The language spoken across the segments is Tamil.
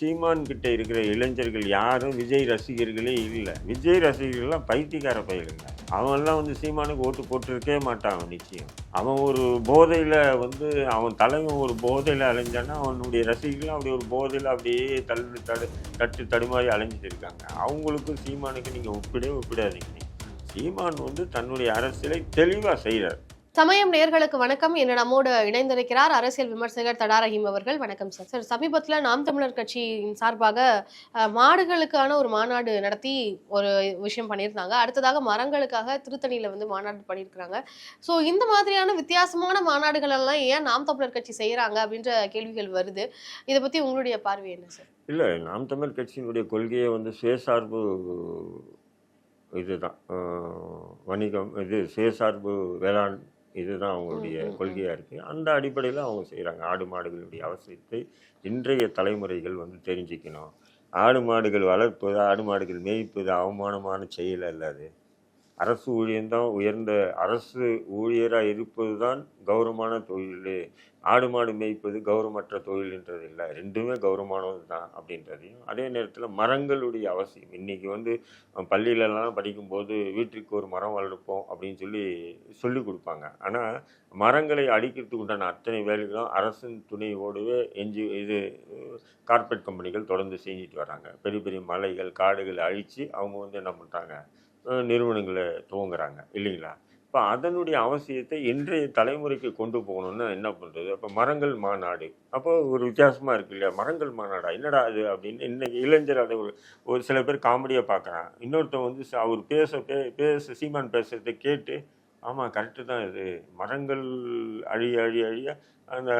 சீமான் கிட்ட இருக்கிற இளைஞர்கள் யாரும் விஜய் ரசிகர்களே இல்லை. விஜய் ரசிகர்கள்லாம் பைத்தியக்கார பயிலுங்க. அவன்லாம் வந்து சீமானுக்கு ஓட்டு போட்டிருக்கே மாட்டான் நிச்சயம். அவன் ஒரு போதையில் வந்து அவன் தலைவன் ஒரு போதையில் அலைஞ்சான்னா அவனுடைய ரசிகர்களும் அப்படி ஒரு போதையில் அப்படியே தள்ளு தடு தட்டு தடுமாறி அலைஞ்சிட்டு இருக்காங்க. அவங்களுக்கும் சீமானுக்கு நீங்கள் ஒப்பிடவே ஒப்பிடாதீங்க. சீமான் வந்து தன்னுடைய அரசியலை தெளிவாக செய்கிறார் சமயம் நேர்களுக்கு வணக்கம். என்னை நம்மோடு இணைந்திருக்கிறார் அரசியல் விமர்சகர் தடா ரஹீம் அவர்கள். வணக்கம் சார். சார் சமீபத்தில் நாம் தமிழர் கட்சியின் சார்பாக மாடுகளுக்கான ஒரு மாநாடு நடத்தி ஒரு விஷயம் பண்ணியிருந்தாங்க. அடுத்ததாக மரங்களுக்காக திருத்தணியில் வந்து மாநாடு பண்ணியிருக்கிறாங்க. ஸோ இந்த மாதிரியான வித்தியாசமான மாநாடுகள் எல்லாம் ஏன் நாம் தமிழர் கட்சி செய்கிறாங்க அப்படின்ற கேள்விகள் வருது. இதை பற்றி உங்களுடைய பார்வை என்ன சார்? இல்லை நாம் தமிழ் கட்சியினுடைய கொள்கையை வந்து சுயசார்பு இதுதான். வணிகம் இது சுயசார்பு வேளாண் இதுதான் அவங்களுடைய. கொள்கையாக இருக்குது அந்த அடிப்படையில் அவங்க செய்கிறாங்க ஆடு மாடுகளுடைய அவசியத்தை இன்றைய தலைமுறைகள் வந்து தெரிஞ்சுக்கணும். ஆடு மாடுகள் வளர்ப்பது ஆடு மாடுகள் மேய்ப்பது அவமானமான செயல் அல்ல அது. அரசு ஊழியம்தான் உயர்ந்த அரசு ஊழியராக இருப்பது தான் கௌரவமான தொழில். ஆடு மாடு மேய்ப்பது கௌரவமற்ற தொழில்ன்றது இல்லை. ரெண்டுமே கௌரவமானது தான் அப்படின்றதையும் அதே நேரத்தில் மரங்களுடைய அவசியம். இன்றைக்கி வந்து பள்ளியிலலாம் படிக்கும்போது வீட்டுக்கு ஒரு மரம் வளர்ப்போம் அப்படின்னு சொல்லி சொல்லி கொடுப்பாங்க. ஆனால் மரங்களை அழிக்கிறதுக்கு உண்டான அத்தனை வேலைகளும் அரசின் துணையோடவே எஞ்சி இது கார்பரேட் கம்பெனிகள் தொடர்ந்து செஞ்சுட்டு வராங்க. பெரிய பெரிய மலைகள் காடுகள் அழித்து அவங்க வந்து என்ன பண்ணுறாங்க நிறுவனங்களை துவங்குறாங்க. இல்லைங்களா? இப்போ அதனுடைய அவசியத்தை இன்றைய தலைமுறைக்கு கொண்டு போகணும்னா என்ன பண்ணுறது அப்போ மரங்கள் மாநாடு. அப்போ ஒரு வித்தியாசமாக இருக்கு இல்லையா? மரங்கள் மாநாடா? என்னடா அது அப்படின்னு இன்னைக்கு இளைஞர் அதை ஒரு ஒரு சில பேர் காமெடியாக பார்க்குறான் இன்னொருத்தன் வந்து ச- அவர் பேச பே பேச சீமான் பேசுறதை கேட்டு ஆமாம் கரெக்டு தான் இது. மரங்கள் அழிய அழிய அழிய அந்த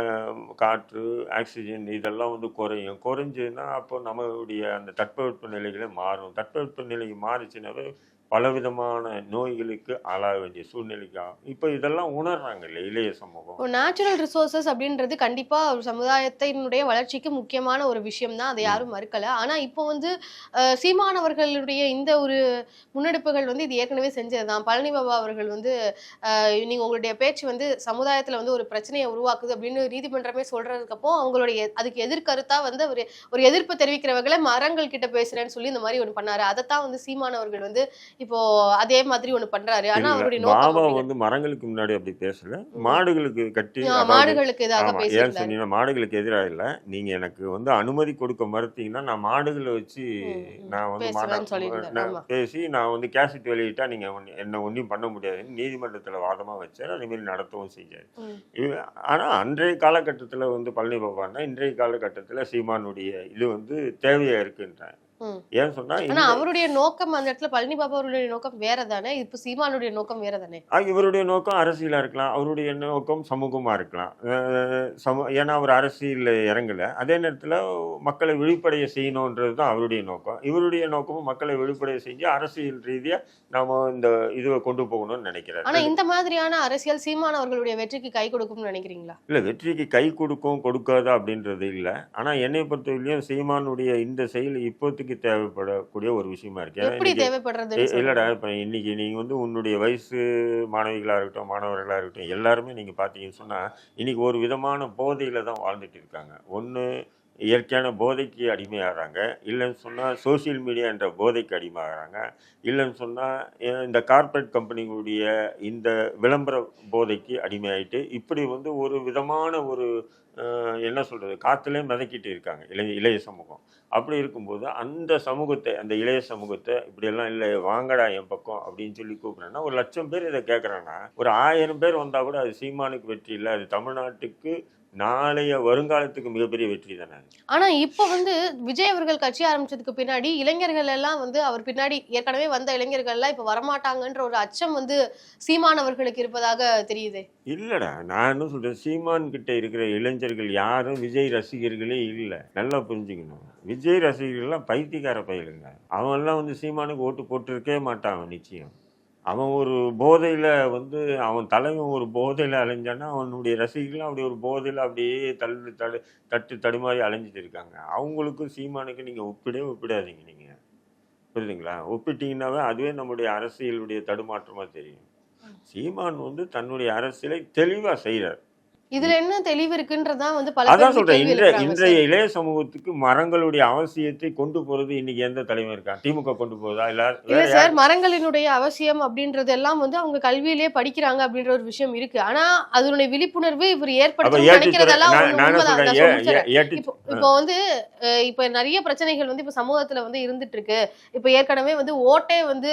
காற்று ஆக்சிஜன் இதெல்லாம் வந்து குறையும். குறைஞ்சுன்னா அப்போ நம்மளுடைய அந்த தட்பவெப்ப நிலைகளே மாறும். தட்பவெப்ப நிலை மாறுச்சுனாவே பலவிதமான நோய்களுக்கு ஆளாக வேண்டிய சூழ்நிலைக்கு இப்போ இதெல்லாம் உணர்றாங்க இல்லை இளைய சமூகம். நேச்சுரல் ரிசோர்சஸ் அப்படின்றது கண்டிப்பா ஒரு சமுதாயத்தினுடைய வளர்ச்சிக்கு முக்கியமான ஒரு விஷயம் தான் அதை யாரும் மறுக்கல. ஆனா இப்போ வந்து சீமானவர்களுடைய இந்த ஒரு முன்னெடுப்புகள் வந்து இது ஏற்கனவே செஞ்சதுதான். பழனி பாபா அவர்கள் வந்து அஹ், நீங்க உங்களுடைய பேச்சு வந்து சமுதாயத்துல வந்து ஒரு பிரச்சனையை உருவாக்குது அப்படின்னு நீதிமன்றமே சொல்றதுக்கப்போ அவங்களுடைய அதுக்கு எதிர்கருத்தா வந்து ஒரு ஒரு எதிர்ப்பு தெரிவிக்கிறவர்களை மரங்கள் கிட்ட பேசுறேன்னு சொல்லி இந்த மாதிரி ஒண்ணு பண்ணாரு. அதைத்தான் வந்து சீமானவர்கள் வந்து இப்போ அதே மாதிரி ஒண்ணு பண்றாரு ஆனா அவருடைய பாபா. வந்து மரங்களுக்கு முன்னாடி அப்படி பேசல மாடுகளுக்கு கட்டி மாடுகளுக்கு பேசியிருந்தாரு சொன்னீங்கன்னா மாடுகளுக்கு எதிராக இல்லை நீங்க எனக்கு வந்து அனுமதி கொடுக்க மறுத்தீங்கன்னா நான் மாடுகளை வச்சு. நான் வந்து. பேசி நான் வந்து கேசட் வெளியிட்டா நீங்க என்ன ஒன்றும் பண்ண முடியாதுன்னு நீதிமன்றத்தில் வாதமா வச்சார் அதே மாதிரி நடத்தவும் செஞ்சார். இது- ஆனா அன்றைய காலகட்டத்தில் வந்து பழனி பாபான்னா இன்றைய காலகட்டத்தில் சீமானுடைய இது வந்து தேவையா இருக்குன்றேன் ஏன் சொன்னா ஆனா அவருடைய நோக்கம் அந்த இடத்துல பழனி பாபா அவருடைய நோக்கம் வேற தானே இப்ப சீமானுடைய நோக்கம் வேற தானே இவருடைய நோக்கம் அரசியலா இருக்கலாம். அவருடைய நோக்கம் சமூகமா இருக்கலாம். சம ஏன்னா அவர் அரசியல்ல இறங்கல. அதே நேரத்துல மக்களை விழிப்படைய செய்யணுன்றது தான் அவருடைய நோக்கம். இவருடைய நோக்கமும் மக்களை விழிப்படைய செஞ்சு அரசியல் ரீதியா நாம இந்த இதுவை கொண்டு போகணும்னு ஆனா நினைக்கிறாரு இந்த மாதிரியான அரசியல் சீமான் அவர்களுடைய வெற்றிக்கு கை கொடுக்கும்னு நினைக்கிறீங்களா? இல்ல வெற்றிக்கு கை கொடுக்கும் கொடுக்காதா அப்படின்றது இல்ல. ஆனா என்னை பொறுத்தவரையிலும் சீமானுடைய இந்த செயல் இப்போதைக்கு தேவைப்படக்கூடிய ஒரு விஷயமா இருக்கு. இல்லடா. இப்போ இன்னைக்கு நீங்கள் வந்து உன்னுடைய வயசு மாணவிகளாக இருக்கட்டும் மாணவர்களாக இருக்கட்டும் எல்லாருமே நீங்கள் பார்த்தீங்கன்னு சொன்னால் இன்னைக்கு ஒரு விதமான போதையில் தான் வாழ்ந்துட்டு இருக்காங்க. ஒன்று இயற்கையான போதைக்கு அடிமையாகிறாங்க. இல்லைன்னு சொன்னால் சோஷியல் மீடியா என்ற போதைக்கு அடிமையாகிறாங்க. இல்லைன்னு சொன்னால் இந்த கார்ப்பரேட் கம்பெனிகளுடைய இந்த விளம்பர போதைக்கு அடிமையாயிட்டு இப்படி வந்து ஒரு விதமான ஒரு என்ன சொல்கிறது காற்றுலேயே மிதக்கிட்டு இருக்காங்க. இளைய இளைய சமூகம். அப்படி இருக்கும்போது அந்த சமூகத்தை அந்த இளைய சமூகத்தை இப்படியெல்லாம் இல்லை வாங்கடா என் பக்கம் அப்படின்னு சொல்லி கூப்பிட்றேன்னா ஒரு லட்சம் பேர் இதை கேட்குறாங்கன்னா ஒரு ஆயிரம் பேர் வந்தால் கூட அது சீமானுக்கு வெற்றி இல்லை. அது தமிழ்நாட்டுக்கு நாளைய வருங்காலத்துக்கு மிகப்பெரிய வெற்றி தானே ஆனா இப்ப வந்து விஜய் அவர்கள் கட்சி ஆரம்பிச்சதுக்கு பின்னாடி இளைஞர்கள் எல்லாம் வந்து அவர் பின்னாடி ஏற்கனவே வந்த இளைஞர்கள் எல்லாம் இப்ப வரமாட்டாங்கன்ற ஒரு அச்சம் வந்து சீமான் அவர்களுக்கு இருப்பதாக தெரியுது. இல்லைடா நான் என்ன சொல்கிறேன் சீமான் கிட்ட இருக்கிற இளைஞர்கள் யாரும் விஜய் ரசிகர்களே இல்லை. நல்லா புரிஞ்சுக்கணும். விஜய் ரசிகர்கள்லாம் பைத்தியக்கார பயிலுங்க. அவன்லாம் வந்து சீமானுக்கு ஓட்டு போட்டிருக்கவே மாட்டான் அவன் நிச்சயம். அவன் ஒரு போதையில் வந்து அவன் தலைவன் ஒரு போதையில் அலைஞ்சான்னா அவனுடைய ரசிகர்கள் அப்படி ஒரு போதையில் அப்படியே தள்ளு தடு தட்டு தடுமாறி அலைஞ்சிட்டு இருக்காங்க. அவங்களுக்கும் சீமானுக்கு நீங்கள் ஒப்பிடவே ஒப்பிடாதீங்க நீங்கள் புரியுதுங்களா? ஒப்பிட்டீங்கன்னாவே அதுவே நம்முடைய அரசியலுடைய தடுமாற்றமாக தெரியும். சீமான் வந்து தன்னுடைய அரசியலை தெளிவாக செய்கிறார் இதுல என்ன தெளிவு இருக்குன்றதுதான் வந்து பல அதான் சொல்றேன். இன்றைய இன்றைய. இளைய சமூகத்துக்கு மரங்களுடைய அவசியத்தை கொண்டு போறது இன்னைக்கு எந்த தலைவர் இருக்கா? திமுக கொண்டு போதா? இல்ல இல்ல சார் மரங்களினுடைய அவசியம் அப்படின்றது எல்லாம் வந்து அவங்க கல்வியிலேயே படிக்கிறாங்க அப்படின்ற ஒரு விஷயம் இருக்கு. ஆனா அதனுடைய விழிப்புணர்வு இவர் ஏற்றி நினைக்கிறதெல்லாம் இப்போ வந்து இப்ப நிறைய பிரச்சனைகள் வந்து இப்ப சமூகத்துல வந்து இருந்துட்டு இருக்கு இப்ப ஏற்கனவே வந்து ஓட்டே வந்து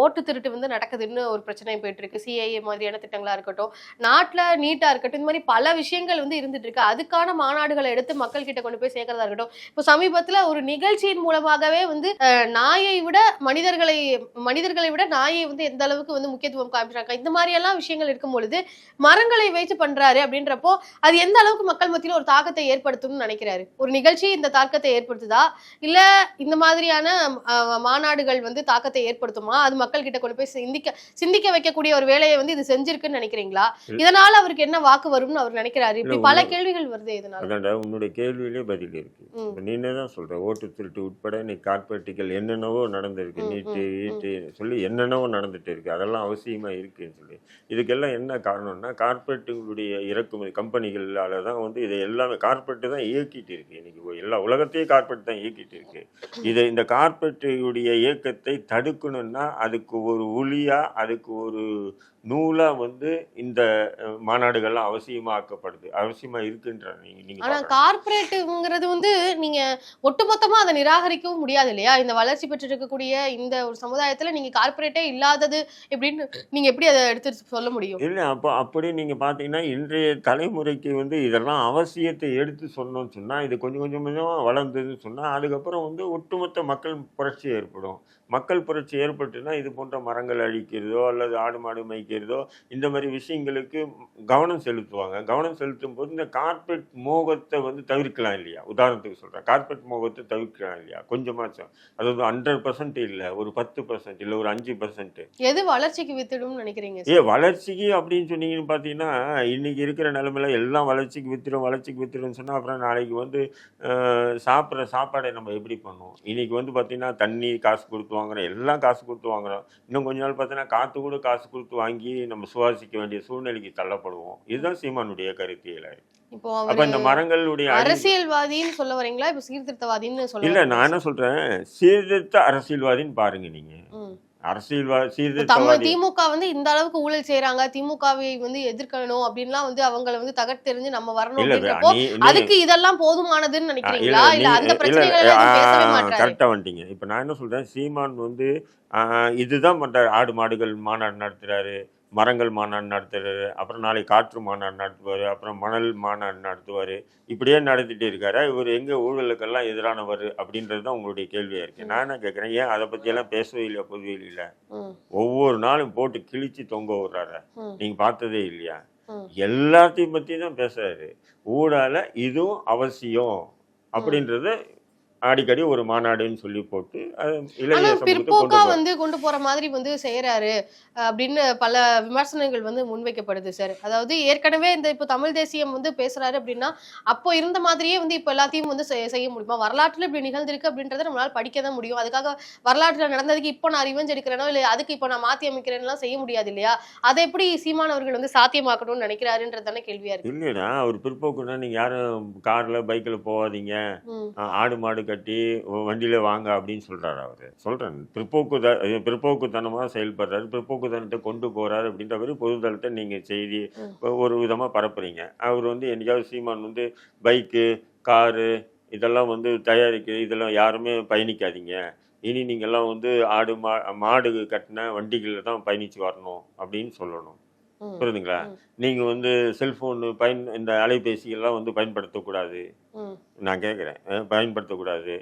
ஓட்டு திருட்டு வந்து நடக்குதுன்னு ஒரு பிரச்சனை போயிட்டு இருக்கு சிஐஏ மாதிரியான திட்டங்களா இருக்கட்டும். நாட்டுல நீட்டா இருக்கட்டும். இந்த மாதிரி பல விஷயங்கள் வந்து இருந்துட்டு இருக்கு. அதுக்கான மாநாடுகளை எடுத்து மக்கள் கிட்ட கொண்டு போய் சேர்க்கறதா இருக்கட்டும். இப்போ சமீபத்துல ஒரு நிகழ்ச்சியின் மூலமாகவே வந்து நாயை விட மனிதர்களை மனிதர்களை விட நாயை வந்து எந்த அளவுக்கு வந்து முக்கியத்துவம் காமிச்சாங்க இந்த மாதிரி எல்லாம் விஷயங்கள் இருக்கும் பொழுது மரங்களை வைத்து பண்றாரு அப்படின்றப்போ அது எந்த அளவுக்கு மக்கள் மத்தியில ஒரு தாக்கத்தை ஏற்படுத்தும்னு நினைக்கிறாரு? ஒரு நிகழ்ச்சி இந்த தாக்கத்தை ஏற்படுத்துதா? இல்ல இந்த மாதிரியான மாநாடுகள் வந்து தாக்கத்தை ஏற்படுத்துமா? அது மக்கள் கிட்ட கொண்டு போய் சிந்திக்க சிந்திக்க வைக்கக்கூடிய ஒரு வேலையை வந்து இது செஞ்சிருக்குன்னு நினைக்கிறீங்களா? இதனால அவருக்கு என்ன வாக்கு வரும்னு அவர் நினைக்கிறாரு. இப்படி பல கேள்விகள் வருது இதனால. அதான்டா உன்னுடைய கேள்வியிலே பதில் இருக்கு. நீனே தான் சொல்ற? ஓட்டு திருட்டு உட்பட நீ கார்பரேட்டுகள் என்னென்னவோ நடந்திருக்கு. நீட்டு. ஈட்டு சொல்லி என்னென்னவோ நடந்துட்டு இருக்கு. அதெல்லாம் அவசியமா இருக்குன்னு சொல்லி. இதுக்கெல்லாம் என்ன காரணம்னா கார்பரேட்டுகளுடைய இறக்குமதி கம்பெனிகளால தான் வந்து இதை எல்லாமே கார்பரேட் தான் இயக்கிட்டு இருக்கு இன்னைக்கு. எல்லா உலகத்தையும் கார்பரேட் தான் இயக்கிட்டு இருக்கு. இதை இந்த கார்பரேட்டுடைய இயக்கத்தை தடுக்கணும்னா அதுக்கு ஒரு ஒளியா அதுக்கு ஒரு நூலா வந்து இந்த மாநாடுகள்லாம் அவசியமாக்கப்படுது. அவசியமா இருக்குன்ற நீங்க நீங்க ஆனா பார்க்கணும். கார்ப்பரேட்டுங்கிறது வந்து நீங்க ஒட்டுமொத்தமா அதை நிராகரிக்கவும் முடியாது இல்லையா? இந்த வளர்ச்சி பெற்று இருக்கக்கூடிய இந்த ஒரு சமுதாயத்துல நீங்க கார்ப்பரேட்டே இல்லாதது எப்படின்னு நீங்க எப்படி அதை எடுத்து சொல்ல முடியும்? இல்லை அப்போ அப்படி நீங்கள் பார்த்தீங்கன்னா இன்றைய தலைமுறைக்கு வந்து இதெல்லாம் அவசியத்தை எடுத்து சொன்னோம்னு சொன்னால் இது கொஞ்சம் கொஞ்சம் கொஞ்சமாக வளர்ந்ததுன்னு சொன்னால் அதுக்கப்புறம் வந்து ஒட்டுமொத்த மக்கள் புரட்சி ஏற்படும். மக்கள் புரட்சி ஏற்பட்டுனா இது போன்ற மரங்கள் அழிக்கிறதோ அல்லது ஆடு மாடு மேய்க்கிறதோ இந்த மாதிரி விஷயங்களுக்கு கவனம் செலுத்துவாங்க. கவனம் செலுத்தும் போது இந்த கார்பரேட் மோகத்தை வந்து தவிர்க்கலாம் இல்லையா? உதாரணத்துக்கு சொல்கிறேன் கார்பரேட் மோகத்தை தவிர்க்கலாம் இல்லையா? கொஞ்சமாச்சும். அதாவது ஹண்ட்ரட் பர்சன்ட் இல்லை. ஒரு பத்து பர்சன்ட் இல்லை. ஒரு அஞ்சு பர்சன்ட் எது வளர்ச்சிக்கு வித்திடும்னு நினைக்கிறீங்க ஏ வளர்ச்சிக்கு அப்படின்னு சொன்னீங்கன்னு பார்த்தீங்கன்னா இன்னைக்கு இருக்கிற நிலைமையில எல்லாம் வளர்ச்சிக்கு வித்துரும் வளர்ச்சிக்கு வித்துரும்னு சொன்னால் அப்புறம் நாளைக்கு வந்து சாப்பிட்ற சாப்பாடை நம்ம எப்படி பண்ணுவோம்? இன்னைக்கு வந்து பார்த்தீங்கன்னா தண்ணி காசு கொடுத்து வாங்குறோம். எல்லாம் காசு கொடுத்து வாங்குறோம். இன்னும் கொஞ்ச நாள் பார்த்தீங்கன்னா காற்று கூட காசு கொடுத்து வாங்கி நம்ம சுவாசிக்க வேண்டிய சூழ்நிலைக்கு தள்ளப்படுவோம். இதுதான் சீமானுடைய கருத்தியல இப்போ அப்ப இந்த மரங்களுடைய அரசியல்வாதின்னு சொல்ல வரீங்களா? இப்ப சீர்திருத்தவாதின்னு சொல்ல இல்ல நான் என்ன சொல்றேன். சீர்திருத்த அரசியல்வாதின்னு பாருங்க நீங்க. அரசியல்வாதி திமுக வந்து இந்த அளவுக்கு ஊழல் செய்யறாங்க திமுகவை வந்து எதிர்க்கணும் அப்படின்லாம் வந்து அவங்கள வந்து தகர்த்தெறிஞ்சு நம்ம வரணும் அதுக்கு இதெல்லாம் போதுமானதுன்னு நினைக்கிறீங்களா? இல்ல அந்த பிரச்சனைகள் கரெக்டாக வந்துட்டீங்க. இப்போ நான் என்ன சொல்றேன்? சீமான் வந்து இதுதான் பண்றாரு ஆடு மாடுகள் மாநாடு நடத்துறாரு. மரங்கள் மாநாடு நடத்துறாரு அப்புறம் நாளைக்கு காற்று மாநாடு நடத்துவார் அப்புறம் மணல் மாநாடு நடத்துவார். இப்படியே நடத்திட்டு இருக்காரு? இவர் எங்க ஊழலுக்கெல்லாம் எதிரானவர் அப்படின்றது தான் உங்களுடைய கேள்வியா இருக்கு. நான் என்ன கேட்குறேன் ஏன் அதை பற்றியெல்லாம் பேசவே இல்லையா? பொதுவெளியில் ம், ஒவ்வொரு நாளும் போட்டு கிழிச்சு தொங்க விடுறாரு? ம், நீங்க பார்த்ததே இல்லையா. எல்லாத்தையும் பத்தி தான் பேசுறாரு. ஊடால இதுவும் அவசியம் அப்படின்றத அடிக்கடி ஒரு மாநாடுன்னு சொல்லி போட்டு பிற்போக்கா. வந்து கொண்டு போற மாதிரி வந்து செய்யறாரு அப்படின்னு பல விமர்சனங்கள் வந்து முன்வைக்கப்படுது சார் அதாவது ஏற்கனவே இந்த இப்போ தமிழ் தேசியம் வந்து பேசுறாரு அப்படின்னா அப்போ இருந்த மாதிரியே வந்து இப்போ எல்லாத்தையும் வந்து செய்- செய்ய முடியுமா? வரலாற்றுல இப்படி நிகழ்ந்திருக்கு அப்படின்றத நம்மளால படிக்க தான் முடியும். அதுக்காக வரலாற்றுல நடந்ததுக்கு இப்போ நான் ரிவெஞ்ச் எடுக்கிறேனோ இல்ல அதுக்கு இப்போ நான் மாத்தி அமைக்கிறேன்லாம் செய்ய முடியாது இல்லையா? அதை எப்படி சீமானவர்கள் வந்து சாத்தியமாக்கணும்னு நினைக்கிறாருன்றது தானே கேள்வியா இருக்கு. இல்லைடா அவர் பிற்போக்குன்னா நீங்க யாரும் கார்ல பைக்ல போகாதீங்க. ஆடு மாடு கட்டி வண்டியில வாங்க அப்படின்னு சொல்றாரு அவரு. சொல்றேன். பிற்போக்கு த- பிற்போக்குத்தனமா செயல்படுறாரு. பிற்போக்குத்தனத்தை கொண்டு போறாரு அப்படின்ற பொதுதளத்தை நீங்க செய்தி. ஒரு விதமா பரப்புறீங்க. அவர் வந்து என்னைக்காவது சீமான் வந்து பைக்கு காரு இதெல்லாம் வந்து தயாரிக்க இதெல்லாம் யாருமே பயணிக்காதீங்க. இனி நீங்கெல்லாம் வந்து ஆடு மா மாடு கட்டின வண்டிகளில் தான் பயணிச்சு வரணும் அப்படின்னு சொல்லணும். புரியுதுங்களா? ம். நீங்கள் வந்து செல்ஃபோனு பயன் இந்த அலைபேசிகள்லாம் வந்து பயன்படுத்தக்கூடாது. நான் கேட்குறேன். பயன்படுத்தக்கூடாது.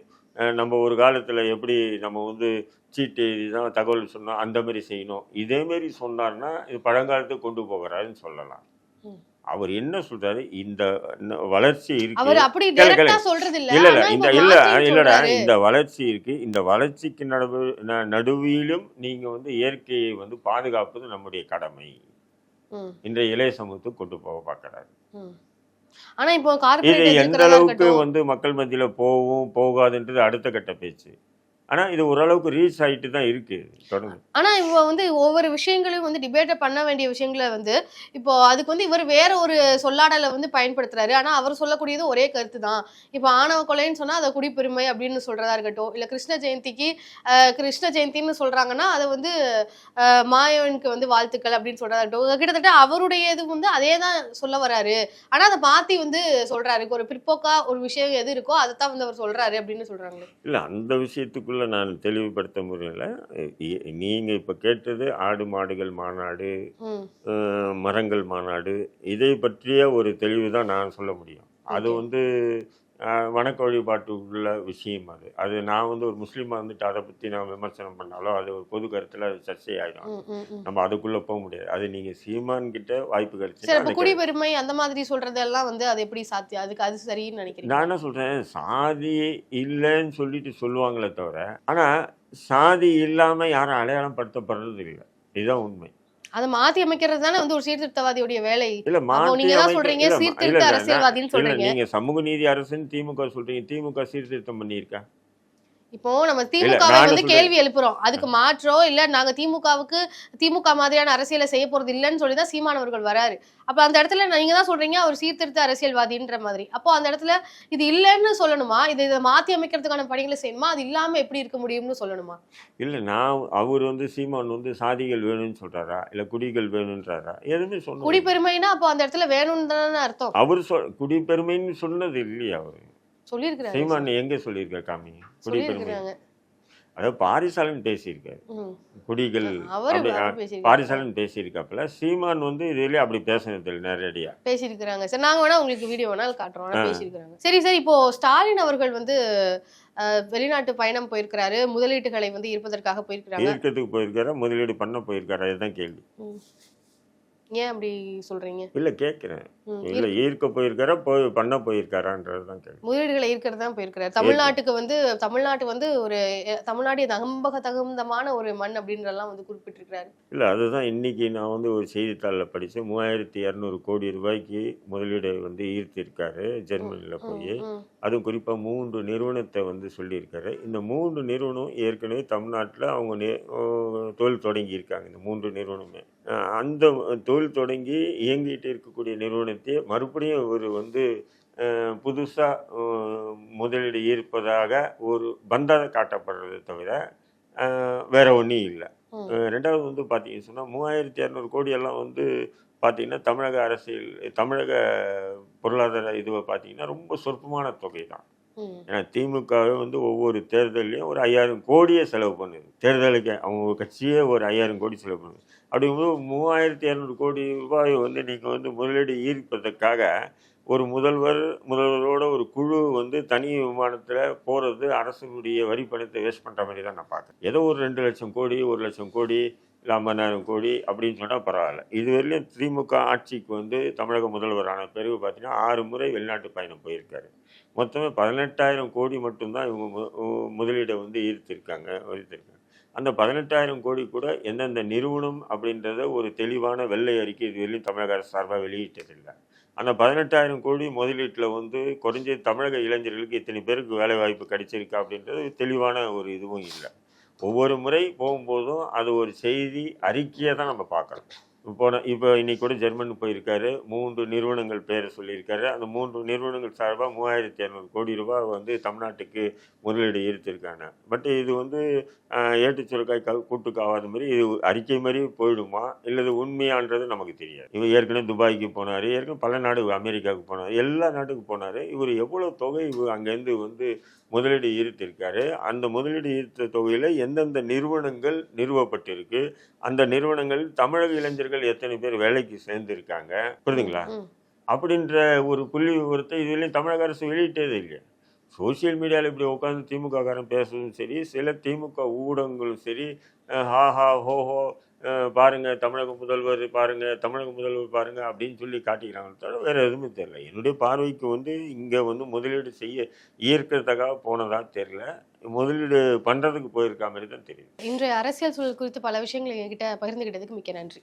நம்ம ஒரு காலத்தில் எப்படி நம்ம வந்து சீட்டு தான் தகவல் சொன்னோம் அந்த மாதிரி செய்யணும். இதே மாதிரி சொன்னார்னா இது பழங்காலத்துக்கு கொண்டு போகிறாருன்னு சொல்லலாம். அவர் என்ன சொல்றாரு? இந்த வளர்ச்சி இருக்கு. இல்ல இல்ல இந்த இல்ல இல்லடா. இந்த வளர்ச்சி இருக்கு. இந்த வளர்ச்சிக்கு நடுவு நடுவிலும் நீங்க வந்து இயற்கையை வந்து பாதுகாப்பது நம்முடைய கடமை. இன்றைய இளைய சமூகத்துக்கு கொண்டு போக பார்க்கறாரு. ஆனா இப்போ இது எந்த அளவுக்கு வந்து மக்கள் மத்தியில போகும் போகாதுன்றது அடுத்த கட்ட பேச்சு. ஆனா இது ஓரளவுக்கு ரீச் ஆயிட்டு தான் இருக்கு தொடர்ந்து. ஆனா இவ வந்து ஒவ்வொரு விஷயங்களையும் வந்து டிபேட் பண்ண வேண்டிய விஷயங்களை வந்து இப்போ அதுக்கு வந்து இவர் வேற ஒரு சொல்லாடலை வந்து பயன்படுத்துறாரு. ஆனா அவர் சொல்லக்கூடியது ஒரே கருத்து தான் இப்போ ஆணவ கொலைன்னு சொன்னா அதை குடிப்பெருமை அப்படின்னு சொல்றதா இருக்கட்டும். இல்ல கிருஷ்ண ஜெயந்திக்கு கிருஷ்ண ஜெயந்தின்னு சொல்றாங்கன்னா அதை வந்து மாயவனுக்கு வந்து வாழ்த்துக்கள் அப்படின்னு சொல்றதா இருக்கட்டும். கிட்டத்தட்ட அவருடைய இது வந்து அதே தான் சொல்ல வராரு. ஆனா அதை மாத்தி வந்து சொல்றாரு. ஒரு பிற்போக்கா ஒரு விஷயம் எது இருக்கோ அதை தான் வந்து அவர் சொல்றாரு அப்படின்னு சொல்றாங்க இல்ல அந்த விஷயத்துக்குள்ள நான் தெளிவுபடுத்த முடியல. இ- நீங்க இப்ப கேட்டது ஆடு மாடுகள் மாநாடு மரங்கள் மாநாடு இதை பற்றிய ஒரு தெளிவு தான் நான் சொல்ல முடியும். அது. வந்து வணக்க வழிபாட்டு உள்ள விஷயம் அது. அது நான் வந்து ஒரு முஸ்லீமா வந்துட்டு அதை பற்றி நான் விமர்சனம் பண்ணாலும் அது ஒரு பொது கருத்தில் அது சர்ச்சையாயிடும் ம் ம் ம். நம்ம அதுக்குள்ளே போக முடியாது. அது நீங்கள் சீமான் கிட்ட வாய்ப்பு அப்ப அந்த குடிபெருமை அந்த மாதிரி சொல்றதெல்லாம் வந்து அது எப்படி சாத்தியம் அதுக்கு அது சரின்னு நினைக்கிறீங்க? நான் என்ன சொல்கிறேன் சாதி இல்லைன்னு சொல்லிட்டு சொல்லுவாங்களே தவிர ஆனால் சாதி இல்லாமல் யாரும் அடையாளம் படுத்தப்படுறது இல்லை. இதுதான் உண்மை. அதை மாத்தி அமைக்கிறது தானே வந்து ஒரு சீர்திருத்தவாதியுடைய வேலை. இல்ல நீங்க தான் சொல்றீங்க சீர்திருத்த அரசியல்வாதின்னு சொல்றீங்க. நீங்க சமூக நீதி அரசுன்னு திமுக சொல்றீங்க. திமுக சீர்திருத்தம் பண்ணியிருக்கா? இப்போ நம்ம நான் வந்து. கேள்வி எழுப்புறோம். அதுக்கு மாற்றோ இல்ல நாங்க திமுகவுக்கு திமுக மாதிரியான அரசியலை செய்ய போறது இல்லைன்னு சொல்லி தான் சீமானவர்கள் வராரு. அப்ப அந்த இடத்துல நீங்க தான் சொல்றீங்க அவர் சீர்திருத்த அரசியல்வாதின்ற மாதிரி. அப்போ அந்த இடத்துல இது இல்லைன்னு சொல்லணுமா? இது இதை மாத்தி அமைக்கிறதுக்கான பணிகளை செய்யணுமா? அது இல்லாம எப்படி இருக்க முடியும்னு சொல்லணுமா? இல்ல நான் அவர் வந்து சீமான் வந்து சாதிகள் வேணும்னு சொல்றாரா? இல்ல குடிகள் வேணும்ன்றாரா? எதுவுமே சொன்ன குடிப்பெருமைனா அப்போ அந்த இடத்துல வேணும்னு தானே அர்த்தம். அவர் சொல் குடிப்பெருமைன்னு சொன்னது இல்லையா அவர். சொல்லியிருக்கிறாரு. சீமான் எங்க சொல்லியிருக்காரு காமி? குடிப்பெருமை சொல்லியிருக்கிறாங்க. அதாவது பாரிசாலன் பேசியிருக்காரு. குடிகள் பாரிசாலன் பேசியிருக்காப்புல சீமான் வந்து இதுலயே அப்படி பேசினது நேரடியா. பேசியிருக்கிறாங்க. சரி நாங்க வேணா உங்களுக்கு வீடியோ வேணாலும் காட்டுறோம். பேசியிருக்கிறாங்க. சரி சரி இப்போ ஸ்டாலின் அவர்கள் வந்து வெளிநாட்டு பயணம் போயிருக்கிறாரு. முதலீட்டுகளை வந்து ஈர்ப்பதற்காக போயிருக்கிறாங்க. ஈர்க்கத்துக்கு போயிருக்காரா? முதலீடு பண்ண போயிருக்காரா? இதுதான் கேள்வி. ஏன் அப்படி சொல்றீங்க? இல்ல கேட்கிறேன் ம். இல்ல ஈர்க்க போயிருக்காரா போய் பண்ண போயிருக்காரான்றதுதான் கேள்வி. முதலீடுகளை ஈர்க்கிறது தான் போயிருக்கிறாரு. தமிழ்நாட்டுக்கு வந்து தமிழ்நாட்டு வந்து ஒரு தமிழ்நாடு நம்பக தகுந்தமான ஒரு மண் அப்படின்றதெல்லாம் வந்து குறிப்பிட்டிருக்கிறாரு. இல்லை அதுதான் இன்னைக்கு நான் வந்து ஒரு செய்தித்தாளில் படித்தேன் மூவாயிரத்தி இரநூறு கோடி ரூபாய்க்கு முதலீடை வந்து ஈர்த்திருக்காரு ஜெர்மனியில் போய். அதுவும் குறிப்பாக மூன்று நிறுவனத்தை வந்து சொல்லியிருக்காரு. இந்த மூன்று நிறுவனம் ஏற்கனவே தமிழ்நாட்டில் அவங்க நே- தொழில் தொடங்கியிருக்காங்க. இந்த மூன்று நிறுவனமே. அந்த தொழில் தொடங்கி இயங்கிட்டு இருக்கக்கூடிய நிறுவனத்தை மறுபடியும் ஒரு வந்து புதுசாக முதலீடு ஈர்ப்பதாக ஒரு பந்தாதை காட்டப்படுறதை தவிர வேற ஒன்றும் இல்லை. ரெண்டாவது வந்து பார்த்தீங்கன்னு சொன்னால் மூவாயிரத்தி இரநூறு கோடி எல்லாம் வந்து பார்த்தீங்கன்னா தமிழக அரசியல் தமிழக பொருளாதார இதுவை பார்த்தீங்கன்னா ரொம்ப சொற்பமான தொகை தான். ஏன்னா திமுகவே வந்து ஒவ்வொரு தேர்தல்லையும் ஒரு ஐயாயிரம் கோடியே செலவு பண்ணுது. தேர்தலுக்கு அவங்க கட்சியே ஒரு ஐயாயிரம் கோடி செலவு பண்ணுது. அப்படிங்கும்போது மூவாயிரத்தி இரநூறு கோடி ரூபாய் வந்து நீங்கள் வந்து முதலீடு ஈர்ப்பதற்காக ஒரு முதல்வர் முதல்வரோட ஒரு குழு வந்து தனி விமானத்தில் போகிறது அரசுடைய வரி பணத்தை வேஸ்ட் பண்ணுற மாதிரி தான் நான் பார்க்குறேன். ஏதோ ஒரு ரெண்டு லட்சம் கோடி ஒரு லட்சம் கோடி ஐம்பதாயிரம் கோடி அப்படின்னு சொன்னால் பரவாயில்ல. இதுவரையிலும் திமுக ஆட்சிக்கு வந்து தமிழக முதல்வரான பிறகு பார்த்தீங்கன்னா ஆறு முறை வெளிநாட்டு பயணம் போயிருக்காரு. மொத்தமே பதினெட்டாயிரம் கோடி மட்டும்தான் இவங்க முதலீடை வந்து ஈர்த்திருக்காங்க ஈர்த்திருக்காங்க. அந்த பதினெட்டாயிரம் கோடி கூட எந்தெந்த நிறுவனம் அப்படின்றத ஒரு தெளிவான வெள்ளை அறிக்கை இதுவரையிலும் தமிழக அரசு சார்பாக வெளியிட்டதில்லை. அந்த பதினெட்டாயிரம் கோடி முதலீட்டில் வந்து குறைஞ்ச தமிழக இளைஞர்களுக்கு இத்தனை பேருக்கு வேலை வாய்ப்பு கிடைச்சிருக்கா அப்படின்றது தெளிவான ஒரு இதுவும் இல்லை. ஒவ்வொரு முறை போகும்போதும் அது ஒரு செய்தி அறிக்கையை தான் நம்ம பார்க்குறோம் இப்போ இப்போ இன்னைக்கு கூட ஜெர்மன் போயிருக்காரு. மூன்று நிறுவனங்கள் பேரை சொல்லியிருக்காரு. அந்த மூன்று நிறுவனங்கள் சார்பாக மூவாயிரத்தி இரநூறு கோடி ரூபாய் வந்து தமிழ்நாட்டுக்கு முதலீடு ஈர்த்திருக்காங்க. பட் இது வந்து ஏட்டு சுரக்காய் கூட்டுக்கு ஆகாத மாதிரி இது அறிக்கை மாதிரி போயிடுமா? இல்லை உண்மையான்றது நமக்கு தெரியாது. இவர் ஏற்கனவே துபாய்க்கு போனார். ஏற்கனவே பல நாடு அமெரிக்காவுக்கு போனார். எல்லா நாட்டுக்கு போனார். இவர் எவ்வளோ தொகை இவர் அங்கேருந்து வந்து முதலீடு ஈர்த்திருக்காரு. அந்த முதலீடு ஈர்த்த தொகையில் எந்தெந்த நிறுவனங்கள் நிறுவப்பட்டிருக்கு? அந்த நிறுவனங்களில் தமிழக இளைஞர்கள் எத்தனை பேர் வேலைக்கு சேர்ந்திருக்காங்க? புரியுதுங்களா. அப்படின்ற ஒரு புள்ளி விவரத்தை இதுவரையும் தமிழக அரசு வெளியிட்டதே இல்லையா. சோஷியல் மீடியாவில் இப்படி உட்காந்து திமுக காரன் பேசுறதும் சரி சில திமுக ஊடகங்களும் சரி ஹா ஹா ஹோ ஹோ பாருங்கள் பாருங்க தமிழக முதல்வர் பாருங்க தமிழக முதல்வர் பாருங்க அப்படின்னு சொல்லி காட்டிக்கிறாங்க தவிர வேற எதுவுமே தெரியல. என்னுடைய பார்வைக்கு வந்து இங்கே வந்து முதலீடு செய்ய ஈர்க்கிறதுக்காக போனதா தெரியல. முதலீடு பண்றதுக்கு போயிருக்கா மாதிரி தான் தெரியுது. இன்றைய அரசியல் சூழல் குறித்து பல விஷயங்களை என்கிட்ட பகிர்ந்துகிட்டதுக்கு மிக்க நன்றி.